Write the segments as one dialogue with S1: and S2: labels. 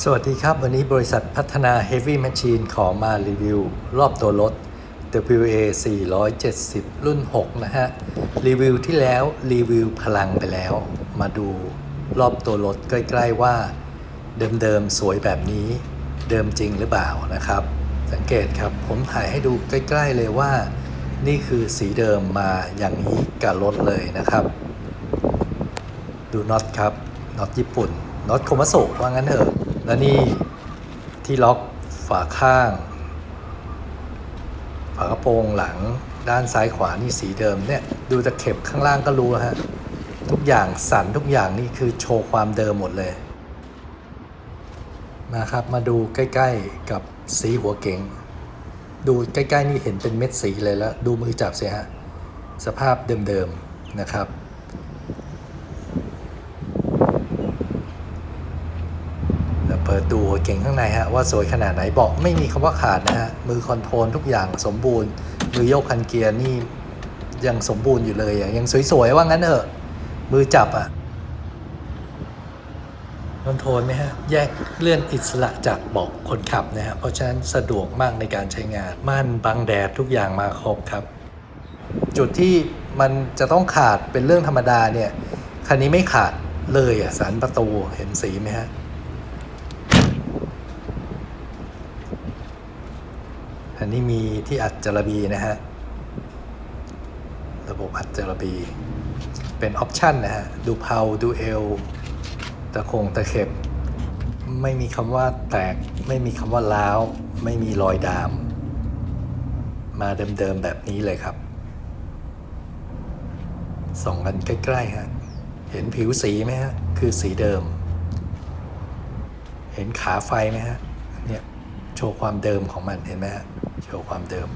S1: สวัสดีครับ วันนี้บริษัทพัฒนา Heavy Machine ขอมารีวิว รอบตัวรถ WA 470 รุ่น 6 นะฮะ รีวิวที่แล้วรีวิวพลังไปแล้ว มาดูรอบตัวรถใกล้ๆว่า เดิมๆ สวยแบบนี้ เดิมจริงหรือเปล่านะครับ สังเกตครับผมถ่ายให้ดูใกล้ๆเลยว่า นี่คือสีเดิมมาอย่างนี้กับรถเลยนะครับ ดูน็อตครับน็อตญี่ปุ่นน็อตโคมาโซะว่างั้นเถอะ แล้วนี่ที่ล็อกฝาข้าง ฝากระโปรงหลังด้านซ้ายขวานี่สีเดิมเนี่ยดูตะเข็บข้างล่างก็รู้ฮะทุกอย่างสันทุกอย่างนี่คือโชว์ความเดิมหมดเลยมาครับมาดูใกล้ ๆกับสีหัวเก๋งดูใกล้ ๆ นี่เห็นเป็นเม็ดสีเลยแล้ว ดูมือจับสิฮะสภาพเดิม ๆ นะครับ แล้วเปิ ดดูเก่งข้างในฮะว่าสวยขนาดไหนบอกไม่มีคำว่าขาดนะฮะมือคอนโทรลทุกอย่างสมบูรณ์ มือโยกคันเกียร์นี่ยังสมบูรณ์อยู่เลยอะยังสวยๆว่างั้นเถอะมือจับอะคอนโทรลไหมฮะแยกเลื่อนอิสระจากเบาะคนขับนะฮะเพราะฉะนั้นสะดวกมากในการใช้งานม่านบังแดดทุกอย่างมาครบครับ จุดที่มันจะต้องขาดเป็นเรื่องธรรมดาเนี่ยคันนี้ไม่ขาดเลยอะสันประตูเห็นสีไหมฮะ อันนี้มีที่อัดจระบีนะฮะ ระบบอัดจระบี เป็นออปชันนะฮะ ดูเพาดูเอลตะคงตะเข็บ ไม่มีคำว่าแตก ไม่มีคำว่าล้าว ไม่มีรอยดาม มาเดิมๆแบบนี้เลยครับ ส่องกันใกล้ๆฮะ เห็นผิวสีไหมฮะ คือสีเดิม เห็นขาไฟไหมฮะ เนี่ย โชว์ความเดิมของมันเห็นไหมฮะ โชว์ความเดิม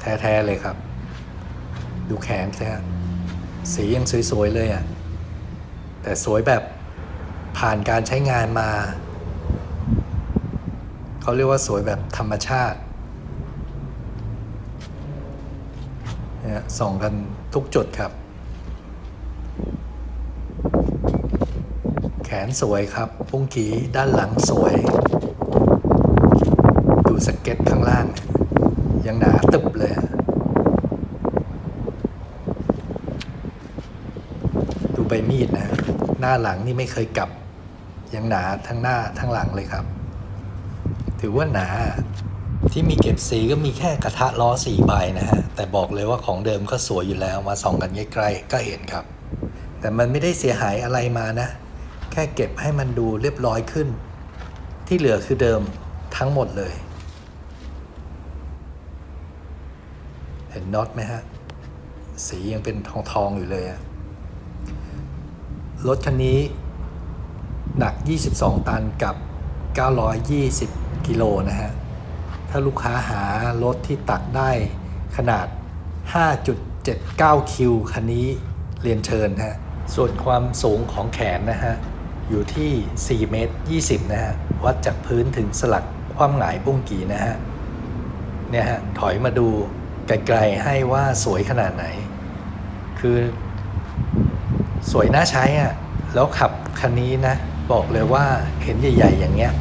S1: แท้ ๆ เลยครับ ดูแขนสิฮะสียังสวย ๆ เลยอะ่ะ แต่สวยแบบผ่านการใช้งานมา เขาเรียกว่าสวยแบบธรรมชาติเนี่ยส่องกันทุกจุดครับ แขนสวยครับ ปุ้งกีด้านหลังสวย ดูสเก็ตข้างล่าง ยังหนาตึบเลย ดูใบมีดนะฮะหน้าหลังนี่ไม่เคยกลับ ยังหนาทั้งหน้าทั้งหลังเลยครับ ถือว่าหนาที่มีเก็บสีก็มีแค่กระทะล้อสี่ใบนะฮะ แต่บอกเลยว่าของเดิมก็สวยอยู่แล้วมาส่องกันใกล้ๆก็เห็นครับ แต่มันไม่ได้เสียหายอะไรมานะ แค่เก็บให้มันดูเรียบร้อยขึ้น ที่เหลือคือเดิมทั้งหมดเลย เห็ นน็อตไหมฮะ สียังเป็นทองทองอยู่เลยอะรถคันนี้ หนัก 22 ตันกับ 920 กิโลนะฮะ ถ้าลูกค้าหารถที่ตักได้ขนาด 5.79 คิวคันนี้เรียนเชิญฮะ ส่วนความสูงของแขนนะฮะ อยู่ที่ 4 เมตร 20 นะฮะ วัดจากพื้นถึงสลักความหงายบุ้งกีนะฮะ เนี่ยฮะ ถอยมาดู ไกลๆให้ว่าสวยขนาดไหน คือสวยน่าใช้อะ แล้วขับคันนี้นะ บอกเลยว่าเห็นใหญ่ ๆ อย่างเงี้ย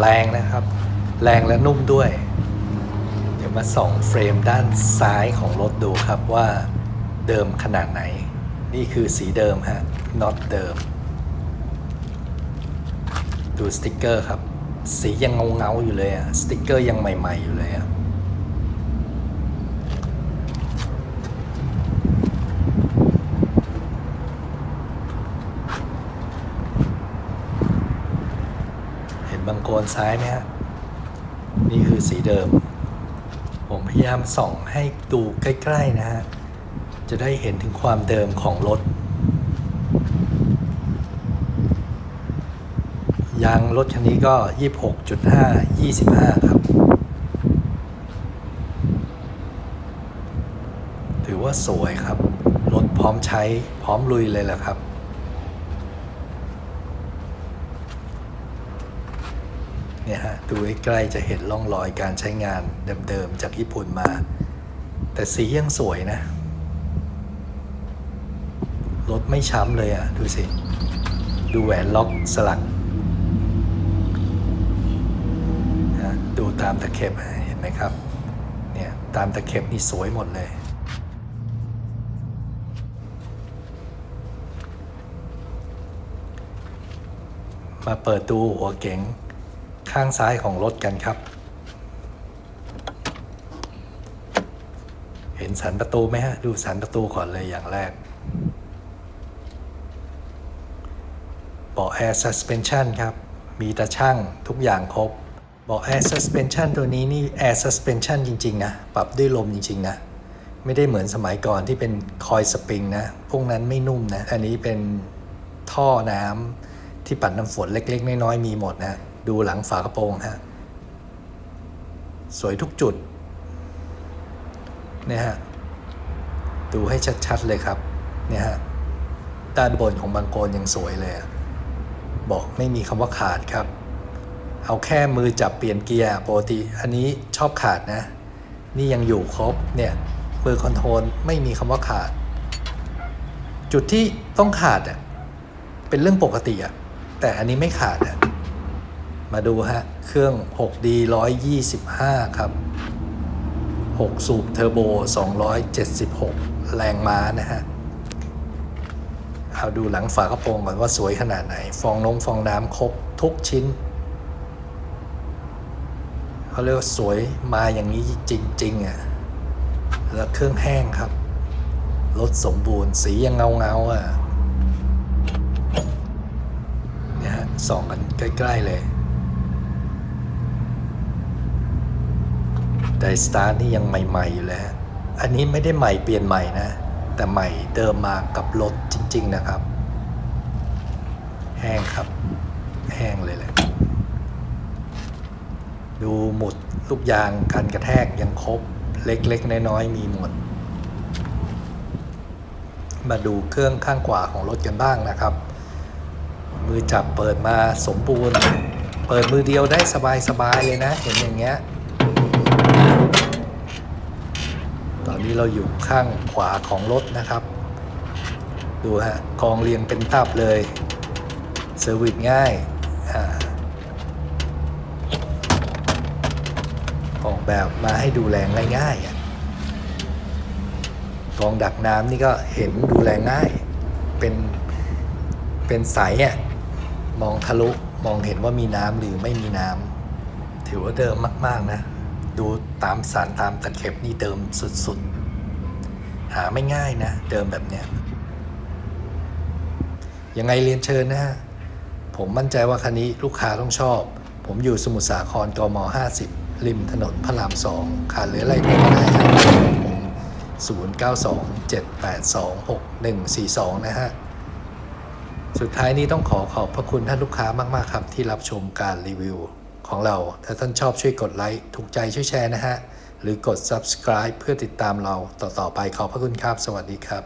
S1: แรงนะครับ แรงและนุ่มด้วย เดี๋ยวมาส่องเฟรมด้านซ้ายของรถดูครับว่าเดิมขนาดไหน นี่คือสีเดิมฮะน็อตเดิม ดูสติกเกอร์ครับ สียังเงาๆอยู่เลยอะสติกเกอร์ยังใหม่ ๆ อยู่เลยอะ บังโกนซ้ายไหมฮะนี่คือสีเดิม ผมพยายามส่องให้ดูใกล้ ๆ นะฮะ จะได้เห็นถึงความเดิมของรถ ยางรถคันนี้ก็ 26.5 25 ครับ ถือว่าสวยครับ รถพร้อมใช้พร้อมลุยเลยแหละครับ เนี่ยฮะดูใกล้จะเห็นร่องรอยการใช้งานเดิมๆจากญี่ปุ่นมา แต่สียังสวยนะ รถไม่ช้ำเลยอะ ดูสิ ดูแหวนล็อกสลักนะดูตามตะเข็บเห็นไหมครับ เนี่ย ตามตะเข็บนี่สวยหมดเลยมาเปิดดูหัวเก๋ง ข้างซ้ายของรถกันครับ เห็นสันประตูไหมฮะ ดูสันประตูก่อนเลยอย่างแรกเบาะ Air Suspension ครับ มีตาช่างทุกอย่างครบเบาะ Air Suspension ตัวนี้นี่ Air Suspension จริง ๆ นะ ปรับด้วยลมจริง ๆ นะ ไม่ได้เหมือนสมัยก่อนที่เป็นคอยสปริงนะ พวกนั้นไม่นุ่มนะ อันนี้เป็นท่อน้ำที่ปัดน้ำฝนเล็ก ๆ น้อย ๆ มีหมดนะ ดูหลังฝากระโปรงฮะสวยทุกจุดเนี่ยฮะดูให้ชัดๆเลยครับเนี่ยฮะด้านบนของบางโกนยังสวยเลยอะบอกไม่มีคำว่าขาดครับ เอาแค่มือจับเปลี่ยนเกียร์ปกติอันนี้ชอบขาดนะ นี่ยังอยู่ครบเนี่ยมือคอนโทรลไม่มีคำว่าขาด จุดที่ต้องขาดอะเป็นเรื่องปกติอะแต่อันนี้ไม่ขาดอะ มาดูฮะ เครื่อง 6D 125 ครับ 6 สูบเทอร์โบ 276 แรงม้านะฮะ เอาดูหลังฝากระโปรงก่อนว่าสวยขนาดไหน ฟองนงฟองน้ำครบทุกชิ้นเขาเรียกว่าสวยมาอย่างนี้จริง ๆอะ แล้วเครื่องแห้งครับ รถสมบูรณ์ สียังเงาเงาๆอะเนี่ยฮะส่องกันใกล้ ๆ เลย ไดสตาร์นี่ยังใหม่ๆอยู่เลยฮะอันนี้ไม่ได้ใหม่เปลี่ยนใหม่นะ แต่ใหม่เดิมมากับรถจริง ๆนะครับ แห้งครับ แห้งเลยแหละดูหมุดลูกยางการกระแทกยังครบ เล็กๆ น้อยๆ มีหมด มาดูเครื่องข้างขวาของรถกันบ้างนะครับ มือจับเปิดมาสมบูรณ์ เปิดมือเดียวได้สบายๆเลยนะ เห็นอย่างเงี้ย อนนี้เราอยู่ข้างขวาของรถนะครับ ดูฮะกองเรียงเป็นตับเลยเซอร์วิสง่ายออกแบบมาให้ดูแลง่ายๆกองดักน้ำนี่ก็เห็นดูแลง่าย เป็นเป็นใสอะมองทะลุมองเห็นว่ามีน้ำหรือไม่มีน้ำถือว่าเดิมมาก ๆ นะ ดูตามสารตามตะเข็บนี่เดิมสุดๆ หาไม่ง่ายนะ เดิมแบบเนี้ยยังไงเรียนเชิญนะฮะ ผมมั่นใจว่าคันนี้ลูกค้าต้องชอบ ผมอยู่สมุทรสาครกม 50 ริมถนนพระรามสองขาดเหลืออะไรโทรมาได้ครับผม0927826142 นะฮะ สุดท้ายนี้ต้องขอขอบพระคุณท่านลูกค้ามาก ๆ ครับที่รับชมการรีวิว ของเรา ถ้าท่านชอบช่วยกดไลค์ ถูกใจช่วยแชร์นะฮะ หรือกด subscribe เพื่อติดตามเราต่อๆไปขอบพระคุณครับ สวัสดีครับ